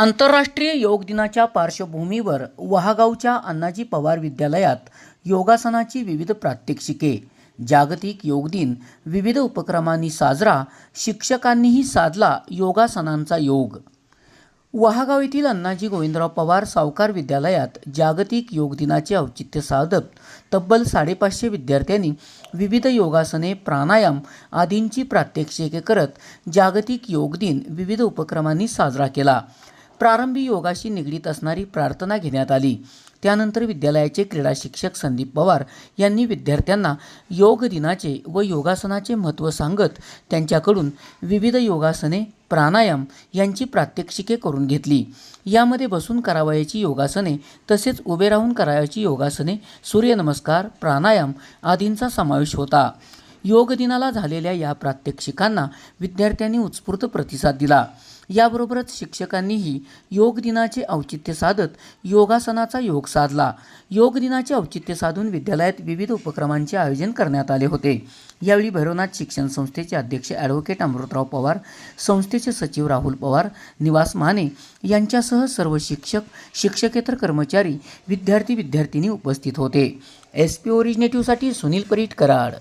आंतरराष्ट्रीय योग दिनाच्या पार्श्वभूमीवर वहागावच्या अण्णाजी पवार विद्यालयात योगासनाची विविध प्रात्यक्षिके जागतिक योग दिन विविध उपक्रमांनी साजरा शिक्षकांनीही साधला योगासनांचा योग. वहागाव येथील अण्णाजी गोविंदराव पवार सावकार विद्यालयात जागतिक योग दिनाचे औचित्य साधत तब्बल साडेपाचशे विद्यार्थ्यांनी विविध योगासने प्राणायाम आदींची प्रात्यक्षिके करत जागतिक योग दिन विविध उपक्रमांनी साजरा केला. प्रारंभी योगाशी निगडीत असणारी प्रार्थना घेण्यात आली. त्यानंतर विद्यालयाचे क्रीडा शिक्षक संदीप पवार यांनी विद्यार्थ्यांना योग दिनाचे व योगासनाचे महत्त्व सांगत त्यांच्याकडून विविध योगासने प्राणायाम यांची प्रात्यक्षिके करून घेतली. यामध्ये बसून करावयाची योगासने तसेच उभे राहून करावयाची योगासने सूर्यनमस्कार प्राणायाम आदींचा समावेश होता. योग दिनाला झालेल्या या प्रात्यक्षिकांना विद्यार्थ्यांनी उत्स्फूर्त प्रतिसाद दिला. याबरोबरच शिक्षकांनीही योग दिनाचे औचित्य साधत योगासनाचा योग साधला. योग दिनाचे औचित्य साधून विद्यालयात विविध उपक्रमांचे आयोजन करण्यात आले होते. यावेळी भैरवनाथ शिक्षण संस्थेचे अध्यक्ष ॲडव्होकेट अमृतराव पवार संस्थेचे सचिव राहुल पवार निवास माने यांच्यासह सर्व शिक्षक शिक्षकेतर कर्मचारी विद्यार्थी विद्यार्थिनी उपस्थित होते. एस पी ओरिजिनेटिव्हसाठी सुनील परीट कराड